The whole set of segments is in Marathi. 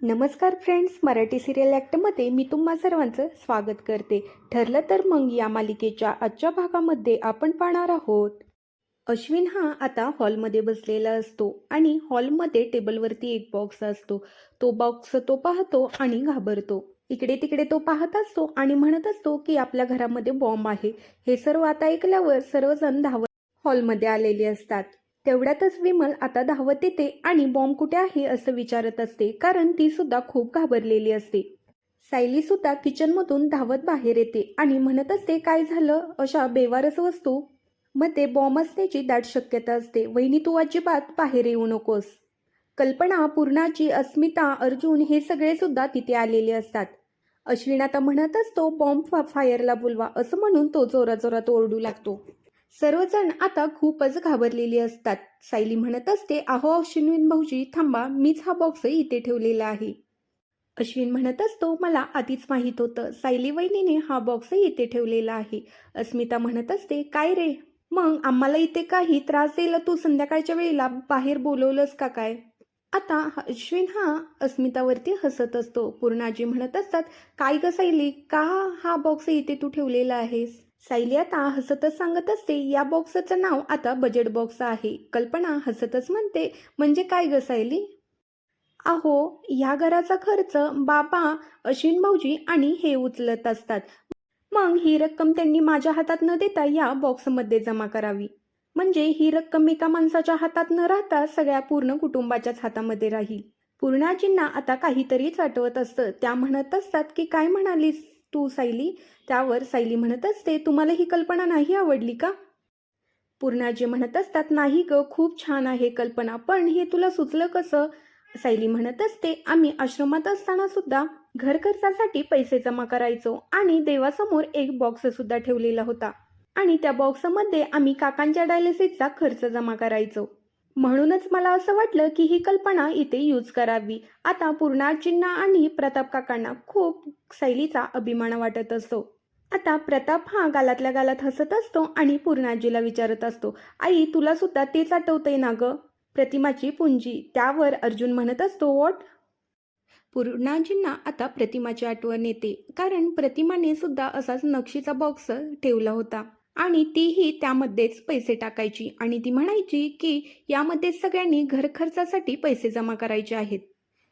नमस्कार फ्रेंड्स मराठी सिरियल ॲक्टमध्ये मी तुम्हा सर्वांचं स्वागत करते. ठरलं तर मग या मालिकेच्या आजच्या भागामध्ये आपण पाहणार आहोत. अश्विन हा आता हॉलमध्ये बसलेला असतो आणि हॉलमध्ये टेबलवरती एक बॉक्स असतो. तो बॉक्स तो पाहतो आणि घाबरतो. इकडे तिकडे तो पाहत असतो आणि म्हणत असतो की आपल्या घरामध्ये बॉम्ब आहे. हे सर्व आता ऐकल्यावर सर्वजण धावत हॉलमध्ये आलेले असतात. तेवढ्यातच विमल आता धावत येते आणि बॉम्ब कुठे आहे असं विचारत असते कारण ती सुद्धा खूप घाबरलेली असते. सायली सुद्धा किचनमधून धावत बाहेर येते आणि म्हणत असते काय झालं? अशा बेवारस वस्तू? मध्ये बॉम्ब असण्याची दाट शक्यता असते. वहिनी तू अजिबात बाहेर येऊ नकोस. कल्पना पूर्णाची अस्मिता अर्जुन हे सगळे सुद्धा तिथे आलेले असतात. अश्विन आता म्हणत असतो बॉम्ब फायरला बोलवा. असं म्हणून तो जोराजोरात ओरडू लागतो. सर्वजण आता खूपच घाबरलेली असतात. सायली म्हणत असते अहो अश्विन भाऊजी थांबा मीच हा बॉक्स इथे ठेवलेला आहे. अश्विन म्हणत असतो मला आधीच माहीत होतं सायली वहिनीने हा बॉक्स इथे ठेवलेला आहे. अस्मिता म्हणत असते काय रे? मग आम्हाला इथे काही त्रास द्यायला तू संध्याकाळच्या वेळेला बाहेर बोलवलंस का काय? आता अश्विन हा अस्मितावरती हसत असतो. पूर्णाजी म्हणत असतात काय ग सायली का हा बॉक्स इथे तू ठेवलेला आहेस? सायली आता हसतच सांगत असते या बॉक्सचं नाव आता बजेट बॉक्स आहे. कल्पना हसतच म्हणते म्हणजे काय ग सायली? अहो ह्या घराचा खर्च बाबा अश्विन भाऊजी आणि हे उचलत असतात. मग ही रक्कम त्यांनी माझ्या हातात न देता या बॉक्समध्ये जमा करावी. म्हणजे ही रक्कम एका माणसाच्या हातात न राहता सगळ्या पूर्ण कुटुंबाच्याच हातामध्ये राहील. पूर्णाजींना आता काहीतरीच आठवत असतं. त्या म्हणत असतात की काय म्हणालीस? तू सायली? त्यावर सायली म्हणत असते तुम्हाला ही कल्पना नाही आवडली का? पूर्णाजी म्हणत असतात नाही ग खूप छान आहे कल्पना पण हे तुला सुचलं कसं? सायली म्हणत असते आम्ही आश्रमात असताना सुद्धा घर खर्चासाठी पैसे जमा करायचो आणि देवासमोर एक बॉक्स सुद्धा ठेवलेला होता. आणि त्या बॉक्समध्ये आम्ही काकांच्या डायलिसिसचा खर्च जमा करायचो. म्हणूनच मला असं वाटलं की ही कल्पना इथे यूज करावी. आता पूर्णाजींना आणि प्रताप काकांना खूप शैलीचा अभिमान वाटत असतो. आता प्रताप हा गालातल्या गालात हसत असतो आणि पूर्णाजीला विचारत असतो आई तुला सुद्धा तेच आठवतंय ना ग? प्रतिमाची पुंजी. त्यावर अर्जुन म्हणत असतो वॉट? पूर्णाजींना आता प्रतिमाची आठवण येते कारण प्रतिमाने सुद्धा असाच नक्षीचा बॉक्स ठेवला होता. आणि तीही त्यामध्येच पैसे टाकायची. आणि ती म्हणायची की यामध्ये सगळ्यांनी घर खर्चासाठी पैसे जमा करायचे आहेत.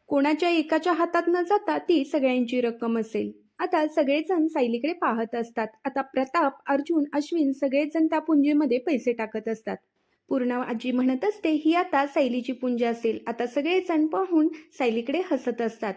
कोणाच्या एकाच्या हातात न जाता ती सगळ्यांची रक्कम असेल. आता सगळेजण सायलीकडे पाहत असतात. आता प्रताप अर्जुन अश्विन सगळेजण त्या पुंजीमध्ये पैसे टाकत असतात. पूर्ण आजी म्हणत असते ही आता सायलीची पुंजी असेल. आता सगळेजण पाहून सायलीकडे हसत असतात.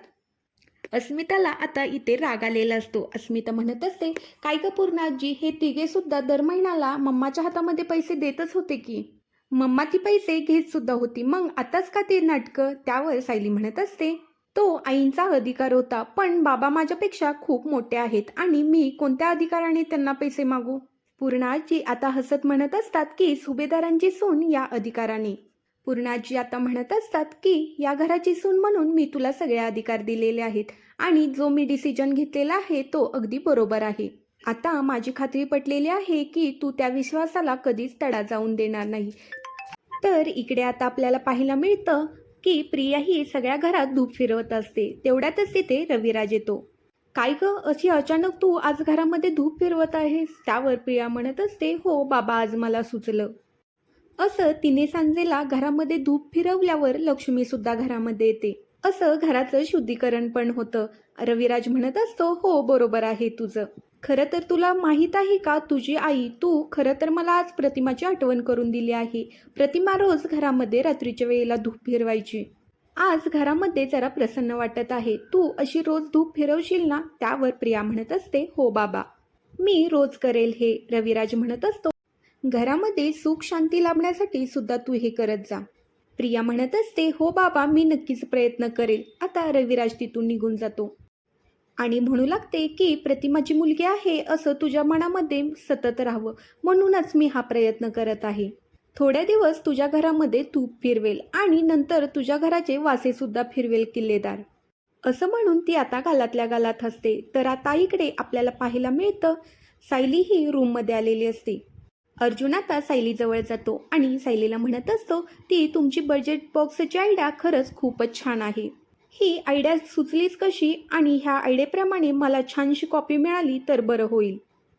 अस्मिताला आता इथे राग आलेला असतो. अस्मिता म्हणत असते काय का पूर्णाजी हे तिघे सुद्धा दर महिन्याला मम्माच्या हातामध्ये पैसे देतच होते की. मम्मा ती पैसे घेत सुद्धा होती. मग आताच का ते नाटकं? त्यावर सायली म्हणत असते. तो आईंचा अधिकार होता पण बाबा माझ्यापेक्षा खूप मोठे आहेत आणि मी कोणत्या अधिकाराने त्यांना पैसे मागू? पूर्णाजी आता हसत म्हणत असतात की सुभेदारांची सून या अधिकाराने. पूर्णाजी आता म्हणत असतात की या घराची सून म्हणून मी तुला सगळे अधिकार दिलेले आहेत आणि जो मी डिसिजन घेतलेला आहे तो अगदी बरोबर आहे. आता माझी खात्री पटलेली आहे की तू त्या विश्वासाला कधीच तडा जाऊन देणार नाही. तर इकडे आता आपल्याला पाहायला मिळतं की प्रिया ही सगळ्या घरात धूप फिरवत असते. तेवढ्यातच तिथे रविराज येतो. काय ग अशी अचानक तू आज घरामध्ये धूप फिरवत आहेस? त्यावर प्रिया म्हणत असते हो बाबा आज मला सुचलं. असं तिने सांजेला घरामध्ये धूप फिरवल्यावर लक्ष्मी सुद्धा घरामध्ये येते. असं घराचं शुद्धीकरण पण होतं. रविराज म्हणत असतो हो बरोबर आहे तुझं. खरं तर तुला माहीत आहे का तुझी आई तू खरं तर मला आज प्रतिमाची आठवण करून दिली आहे. प्रतिमा रोज घरामध्ये रात्रीच्या वेळेला धूप फिरवायची. आज घरामध्ये जरा प्रसन्न वाटत आहे. तू अशी रोज धूप फिरवशील ना त्यावर प्रिया म्हणत असते हो बाबा. मी रोज करेल हे. रविराज म्हणत असतो घरामध्ये सुख शांती लाभण्यासाठी सुद्धा तू हे करत जा. प्रिया म्हणत असते हो बाबा मी नक्कीच प्रयत्न करेल. आता रविराज तिथून निघून जातो. आणि म्हणू लागते की प्रतिमाची मुलगी आहे असं तुझ्या मनामध्ये सतत राहावं. म्हणूनच मी हा प्रयत्न करत आहे. थोड्या दिवस तुझ्या घरामध्ये तूप फिरवेल आणि नंतर तुझ्या घराचे वासेसुद्धा फिरवेल किल्लेदार. असं म्हणून ती आता गालातल्या गालात असते तर आता इकडे आपल्याला पाहायला मिळतं सायली ही रूममध्ये आलेली असते. अर्जुन आता सायलीजवळ जातो आणि सायलीला म्हणत असतो ती तुमची बजेट बॉक्सची आयडिया खरंच खूपच छान आहे. ही आयडिया सुचलीच कशी आणि ह्या आयडियाप्रमाणे मला छानशी कॉपी मिळाली तर बरं होईल.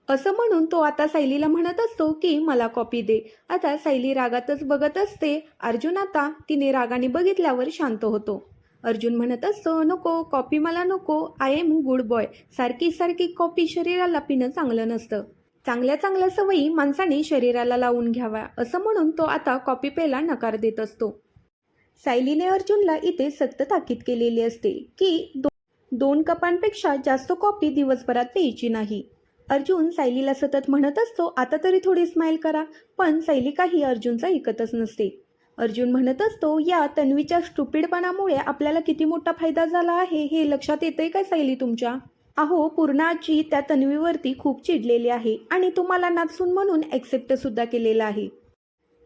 असं म्हणून तो आता सायलीला म्हणत असतो की मला कॉपी दे. आता सायली रागातच बघत असते. अर्जुन आता तिने रागाने बघितल्यावर शांत होतो. अर्जुन म्हणत असतो नको कॉपी मला नको. आय एम गुड बॉय सारखी सारखी कॉपी शरीराला पिणं चांगलं नसतं. चांगल्या चांगल्या सवयी माणसाने शरीराला लावून घ्याव्या असं म्हणून तो आता कॉपी पेला नकार देत असतो. सायलीने अर्जुनला इथे सक्त ताकीद केलेली असते की दो दोन कपांपेक्षा जास्त कॉपी दिवसभरात प्यायची नाही. अर्जुन सायलीला सतत म्हणत असतो आता तरी थोडी स्माईल करा. पण सायली काही अर्जुनचं ऐकतच नसते. अर्जुन म्हणत असतो या तन्वीच्या स्टुपिडपणामुळे आपल्याला किती मोठा फायदा झाला आहे हे लक्षात येतंय का सायली तुमच्या? अहो पूर्णाची त्या तन्वीवरती खूप चिडलेली आहे आणि तुम्हाला नाचून म्हणून ॲक्सेप्ट सुद्धा केलेला आहे.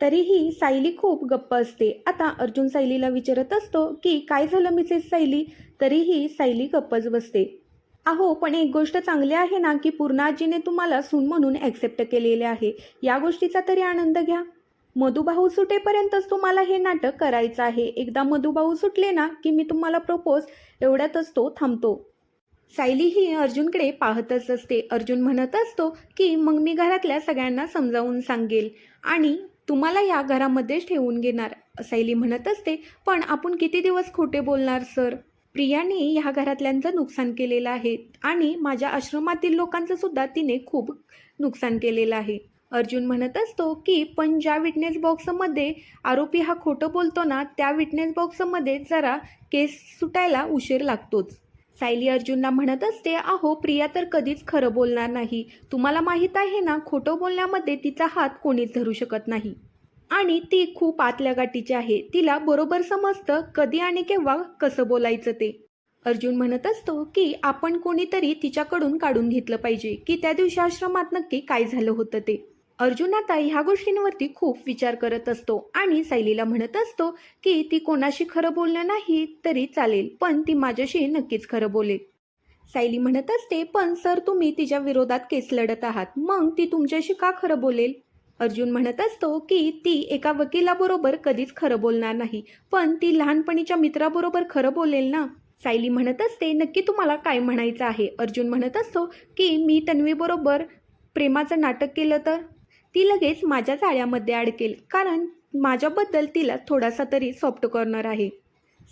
तरीही सायली खूप गप्प असते. आता अर्जुन सायलीला विचारत असतो की काय झालं मिसेस सायली? तरीही सायली गप्पच बसते. अहो पण एक गोष्ट चांगली आहे ना की पूर्णाजीने तुम्हाला सून म्हणून ॲक्सेप्ट केलेले आहे. या गोष्टीचा तरी आनंद घ्या. मधुभाऊ सुटेपर्यंतच तुम्हाला हे नाटक करायचं आहे. एकदा मधुभाऊ सुटले ना की मी तुम्हाला प्रपोज एवढ्यातच तो थांबतो. सायली ही अर्जुनकडे पाहतच असते. अर्जुन म्हणत असतो की मग मी घरातल्या सगळ्यांना समजावून सांगेल आणि तुम्हाला या घरामध्येच ठेवून घेणार. सायली म्हणत असते पण आपण किती दिवस खोटे बोलणार सर? प्रियाने ह्या घरातल्यांचं नुकसान केलेलं आहे आणि माझ्या आश्रमातील लोकांचं सुद्धा तिने खूप नुकसान केलेलं आहे. अर्जुन म्हणत असतो की पण ज्या विटनेस बॉक्समध्ये आरोपी हा खोटं बोलतो ना त्या विटनेस बॉक्समध्ये जरा केस सुटायला उशीर लागतोच. सायली अर्जुनला म्हणत असते अहो प्रिया तर कधीच खरं बोलणार नाही. तुम्हाला माहीत आहे ना खोटं बोलण्यामध्ये तिचा हात कोणीच धरू शकत नाही. आणि ती खूप आतल्या गाठीची आहे. तिला बरोबर समजतं कधी आणि केव्हा कसं बोलायचं ते. अर्जुन म्हणत असतो की आपण कोणीतरी तिच्याकडून काढून घेतलं पाहिजे की त्या दिवशी आश्रमात नक्की काय झालं होतं ते? अर्जुन आता ह्या गोष्टींवरती खूप विचार करत असतो आणि सायलीला म्हणत असतो की ती कोणाशी खरं बोलणं नाही तरी चालेल पण ती माझ्याशी नक्कीच खरं बोलेल. सायली म्हणत असते पण सर तुम्ही तिच्या विरोधात केस लढत आहात मग ती तुमच्याशी का खरं बोलेल? अर्जुन म्हणत असतो की ती एका वकिलाबरोबर कधीच खरं बोलणार नाही पण ती लहानपणीच्या मित्राबरोबर खरं बोलेल ना? सायली म्हणत असते नक्की तुम्हाला काय म्हणायचं आहे? अर्जुन म्हणत असतो की मी तन्वीबरोबर प्रेमाचं नाटक केलं तर? ती लगेच माझ्या जाळ्यामध्ये अडकेल कारण माझ्याबद्दल तिला थोडासा तरी सॉफ्ट कॉर्नर आहे.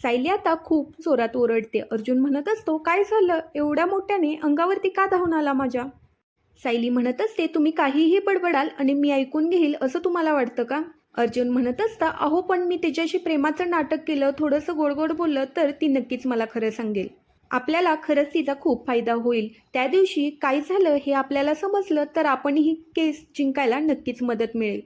सायली आता खूप जोरात ओरडते. अर्जुन म्हणत असतो काय झालं? एवढ्या मोठ्याने अंगावरती का धावून आला माझ्या? सायली म्हणत असते तुम्ही काहीही बडबडाल आणि मी ऐकून घेईल असं तुम्हाला वाटतं का? अर्जुन म्हणत असता अहो पण मी तिच्याशी प्रेमाचं नाटक केलं थोडंसं गोडगोड बोललं तर ती नक्कीच मला खरं सांगेल. आपल्याला खरंच तिचा खूप फायदा होईल. त्या दिवशी काय झालं हे आपल्याला समजलं तर आपण ही केस जिंकायला नक्कीच मदत मिळेल.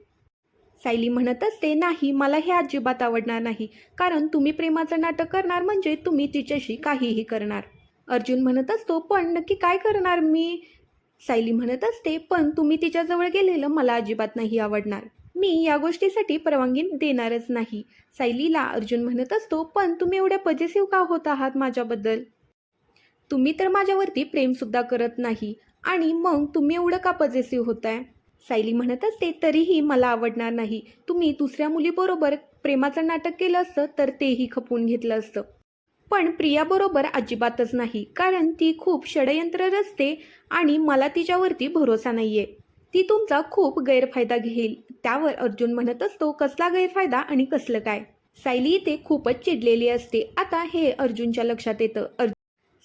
सायली म्हणत असते नाही मला हे अजिबात आवडणार नाही. कारण तुम्ही प्रेमाचं नाटक करणार म्हणजे तुम्ही तिच्याशी काहीही करणार. अर्जुन म्हणत असतो पण नक्की काय करणार मी? सायली म्हणत असते पण तुम्ही तिच्याजवळ गेलेलं मला अजिबात नाही आवडणार. मी या गोष्टीसाठी परवानगी देणारच नाही. सायलीला अर्जुन म्हणत असतो पण तुम्ही एवढ्या पजेसिव्ह का होत आहात माझ्याबद्दल? तुम्ही तर माझ्यावरती प्रेमसुद्धा करत नाही. आणि मग तुम्ही एवढं का पजेसिव्ह होताय? सायली म्हणत असते तरीही मला आवडणार नाही. तुम्ही दुसऱ्या मुलीबरोबर प्रेमाचं नाटक केलं असतं तर तेही खपवून घेतलं असतं. पण प्रियाबरोबर अजिबातच नाही कारण ती खूप षडयंत्र रचते आणि मला तिच्यावरती भरोसा नाहीये. ती तुमचा खूप गैरफायदा घेईल. त्यावर अर्जुन म्हणत असतो कसला गैरफायदा आणि कसलं काय? सायली इथे खूपच चिडलेली असते. आता हे अर्जुनच्या लक्षात येतं. अर्जुन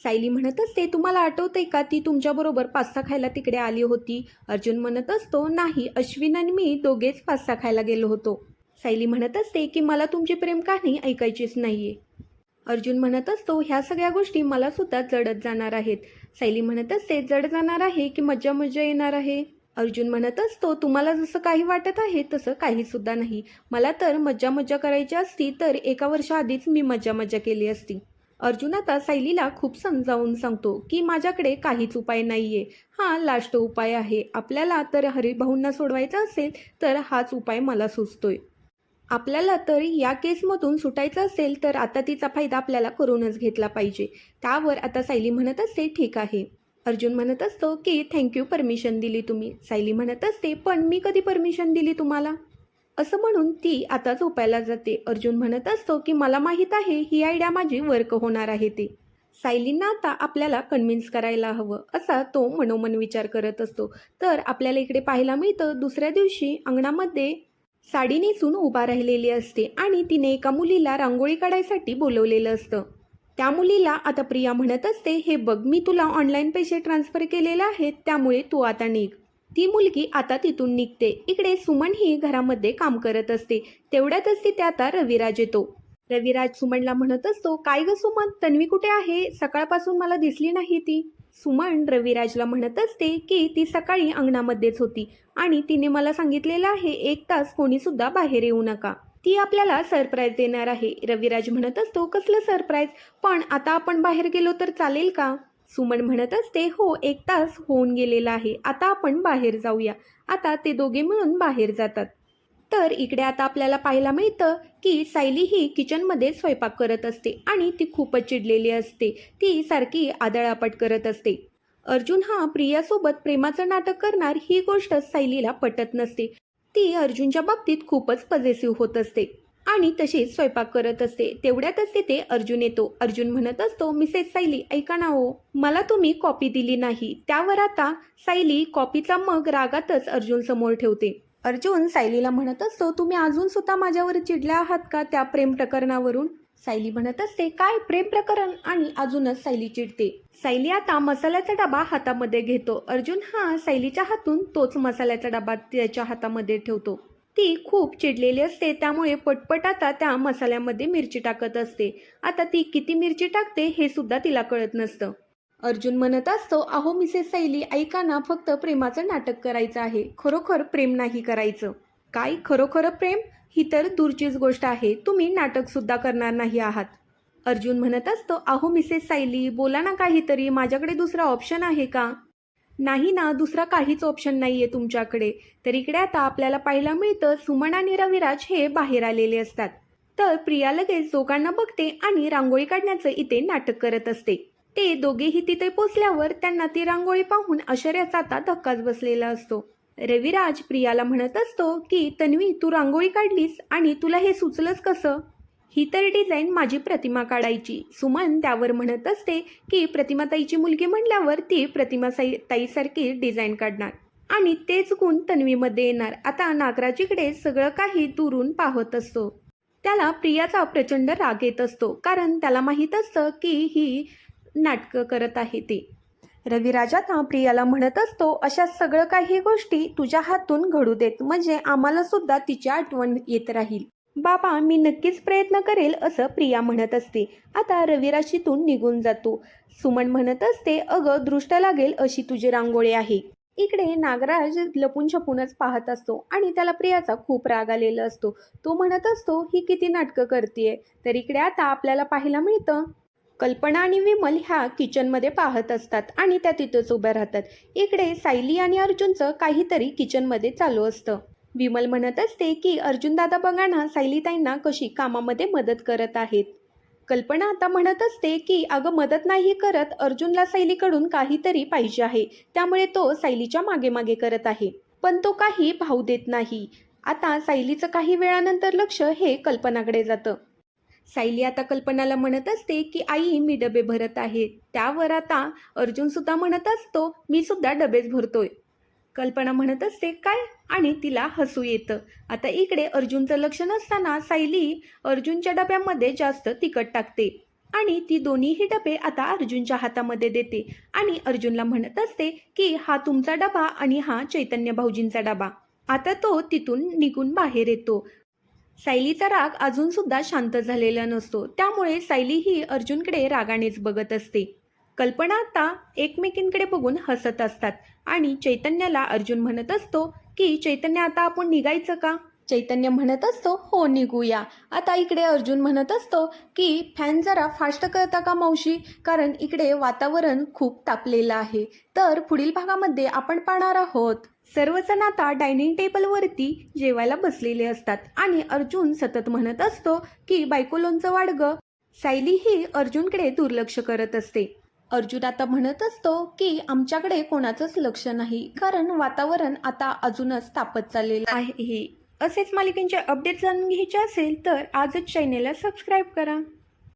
सायली म्हणत असते तुम्हाला आठवतंय का? ती तुमच्याबरोबर पास्ता खायला तिकडे आली होती. अर्जुन म्हणत असतो नाही अश्विन आणि मी दोघेच पास्ता खायला गेलो होतो. सायली म्हणत असते की मला तुमची प्रेम कहाणी ऐकायचीच नाहीये? अर्जुन म्हणत असतो ह्या सगळ्या गोष्टी मला सुद्धा जडत जाणार आहेत. सायली म्हणत असते जड जाणार आहे की मज्जा मज्जा येणार आहे? अर्जुन म्हणत असतो तुम्हाला जसं काही वाटत आहे तसं काही सुद्धा नाही. मला तर मज्जा मज्जा करायची असती तर एका वर्षाआधीच मी मज्जा मज्जा केली असती. अर्जुन आता सायलीला खूप समजावून सांगतो की माझ्याकडे काहीच उपाय नाहीये. हा लास्ट उपाय आहे. आपल्याला तर हरिभाऊंना सोडवायचा असेल तर हाच उपाय मला सुचतोय. आपल्याला तर या केसमधून सुटायचं असेल तर आता तिचा फायदा आपल्याला करूनच घेतला पाहिजे. त्यावर आता सायली म्हणत असते ठीक आहे. अर्जुन म्हणत असतो की थँक्यू परमिशन दिली तुम्ही. सायली म्हणत असते पण मी कधी परमिशन दिली तुम्हाला? असं म्हणून ती आता झोपायला जाते. अर्जुन म्हणत असतो की मला माहीत आहे ही आयडिया माझी वर्क होणार आहे ते. सायलींना आता आपल्याला कन्व्हिन्स करायला हवं. असा तो मनोमन विचार करत असतो. तर आपल्याला इकडे पाहायला मिळतं दुसऱ्या दिवशी अंगणामध्ये साडी नेसून उभा राहिलेली असते आणि तिने एका मुलीला रांगोळी काढायसाठी बोलवलेलं असतं. त्या मुलीला आता प्रिया म्हणत असते हे बघ मी तुला ऑनलाईन पैसे ट्रान्सफर केलेले आहेत त्यामुळे तू आता निघ. ती मुलगी आता तिथून निघते. इकडे सुमन ही घरामध्ये काम करत असते. तेवढ्यातच तिथे आता रविराज येतो. रविराज सुमनला म्हणत असतो काय ग सुमन तन्वी कुठे आहे? सकाळपासून मला दिसली नाही ती. सुमन रविराजला म्हणत असते की ती सकाळी अंगणामध्येच होती आणि तिने मला सांगितलेलं आहे एक तास कोणी सुद्धा बाहेर येऊ नका. ती आपल्याला सरप्राईज देणार आहे. रविराज म्हणत असतो कसलं सरप्राईज? पण आता आपण बाहेर गेलो तर चालेल का? सुमन म्हणत असते हो एक तास होऊन गेलेला आहे. आता आपण बाहेर जाऊया. आता ते दोघे मिळून बाहेर जातात. तर इकडे आता आपल्याला पाहायला मिळतं की सायली ही किचनमध्ये स्वयंपाक करत असते आणि ती खूपच चिडलेली असते. ती सारखी आदळापट करत असते. अर्जुन हा प्रियासोबत प्रेमाचं नाटक करणार ही गोष्ट सायलीला पटत नसते. ती अर्जुनच्या बाबतीत खूपच पजेसिव्ह होत असते. आणि तशीच स्वयंपाक करत असते. तेवढ्यातच तिथे अर्जुन येतो. अर्जुन म्हणत असतो मिसेस सायली ऐका ना हो मला तुम्ही कॉपी दिली नाही. त्यावर आता सायली कॉपीचा मग रागातच अर्जुन समोर ठेवते. अर्जुन सायलीला म्हणत असतो तुम्ही अजून सुद्धा माझ्यावर चिडल्या आहात का त्या प्रेम प्रकरणावरून? सायली म्हणत असते काय प्रेम प्रकरण? आणि अजूनच सायली चिडते. सायली आता मसाल्याचा डबा हातामध्ये घेतो. अर्जुन हा सायलीच्या हातून तोच मसाल्याचा डबा त्याच्या हातामध्ये ठेवतो. ती खूप चिडलेली असते त्यामुळे पटपट आता त्या मसाल्यामध्ये मिरची टाकत असते. आता ती किती मिरची टाकते हे सुद्धा तिला कळत नसतं. अर्जुन म्हणत असतो अहो मिसेस सैली ऐका ना फक्त प्रेमाचं नाटक करायचं आहे. खरोखर प्रेम नाही करायचं. काय? खरोखर प्रेम? ही तर दूरचीच गोष्ट आहे. तुम्ही नाटक सुद्धा करणार नाही आहात. अर्जुन म्हणत असतो अहो मिसेस सायली बोला ना काहीतरी. माझ्याकडे दुसरा ऑप्शन आहे का? नाही ना दुसरा काहीच ऑप्शन नाही आहे तुमच्याकडे. तर इकडे आता आपल्याला पाहायला मिळतं सुमन आणि रविराज हे बाहेर आलेले असतात. तर प्रिया लगेच दोघांना बघते आणि रांगोळी काढण्याचं इथे नाटक करत असते. ते दोघेही तिथे पोचल्यावर त्यांना ती रांगोळी पाहून आश्चर्याचा आता धक्काच बसलेला असतो. रविराज प्रियाला म्हणत असतो की तन्वी तू रांगोळी काढलीस आणि तुला हे सुचलंच कसं? ही तर डिझाईन माझी प्रतिमा काढायची. सुमन त्यावर म्हणत असते की प्रतिमाताईची मुलगी म्हणल्यावर ती प्रतिमा साई ताईसारखी डिझाईन काढणार. आणि तेच गुण तन्वीमध्ये येणार. आता नागराजीकडे सगळं काही दुरून पाहत असतो. त्याला प्रियाचा प्रचंड राग येत असतो. कारण त्याला माहीत असतं की ही नाटकं करत आहे ते. रविराज आता प्रियाला म्हणत असतो अशा सगळं काही गोष्टी तुझ्या हातून घडू देत. म्हणजे आम्हाला सुद्धा तिची आठवण येत राहील. बाबा मी नक्कीच प्रयत्न करेल असं प्रिया म्हणत असते. आता रविराशीतून निघून जातो. सुमन म्हणत असते अगं दृष्ट लागेल अशी तुझी रांगोळी आहे. इकडे नागराज लपून छपूनच पाहत असतो आणि त्याला प्रियाचा खूप राग आलेला असतो. तो म्हणत असतो ही किती नाटकं करते तर इकडे आता आपल्याला पाहायला मिळतं कल्पना आणि विमल ह्या किचनमध्ये पाहत असतात आणि त्या तिथंच उभ्या राहतात. इकडे सायली आणि अर्जुनचं काहीतरी किचनमध्ये चालू असतं. विमल म्हणत असते की अर्जुन दादा बघा ना सायलीताईंना कशी कामामध्ये मदत करत आहेत. कल्पना आता म्हणत असते की अगं मदत नाही करत अर्जुनला सायलीकडून काहीतरी पाहिजे आहे त्यामुळे तो सायलीच्या मागे मागे करत आहे. पण तो काही भाव देत नाही. आता सायलीचं काही वेळानंतर लक्ष हे कल्पनाकडे जातं. सायली आता कल्पनाला म्हणत असते की आई मी डबे भरत आहे. त्यावर आता अर्जुन सुद्धा म्हणत असतो मी सुद्धा डबेच भरतोय. कल्पना म्हणत असते काय? आणि तिला हसू येतं. आता इकडे अर्जुनचं लक्ष नसताना सायली अर्जुनच्या डब्यामध्ये जास्त तिखट टाकते. आणि ती दोन्हीही डबे आता अर्जुनच्या हातामध्ये देते. आणि अर्जुनला म्हणत असते की हा तुमचा डबा आणि हा चैतन्य भाऊजींचा डबा. आता तो तिथून निघून बाहेर येतो. सायलीचा राग अजून सुद्धा शांत झालेला नसतो. त्यामुळे सायली ही अर्जुनकडे रागानेच बघत असते. कल्पना आता एकमेकींकडे बघून हसत असतात. आणि चैतन्याला अर्जुन म्हणत असतो की चैतन्य आता आपण निघायचं का? चैतन्य म्हणत असतो हो निघूया. आता इकडे अर्जुन म्हणत असतो की फॅन जरा फास्ट करता का मावशी? कारण इकडे वातावरण खूप तापलेलं आहे. तर पुढील भागामध्ये आपण पाहणार आहोत. सर्वजण आता डायनिंग टेबलवरती जेवायला बसलेले असतात आणि अर्जुन सतत म्हणत असतो की बायको लोणचं वाडग सायली ही अर्जुनकडे दुर्लक्ष करत असते. अर्जुन आता म्हणत असतो की आमच्याकडे कोणाचंच लक्ष नाही कारण वातावरण आता अजूनच तापत चाललेलं आहे. असेच मालिकेंचे अपडेट जाणून घ्यायचे असेल तर आजच चॅनेलला सबस्क्राईब करा.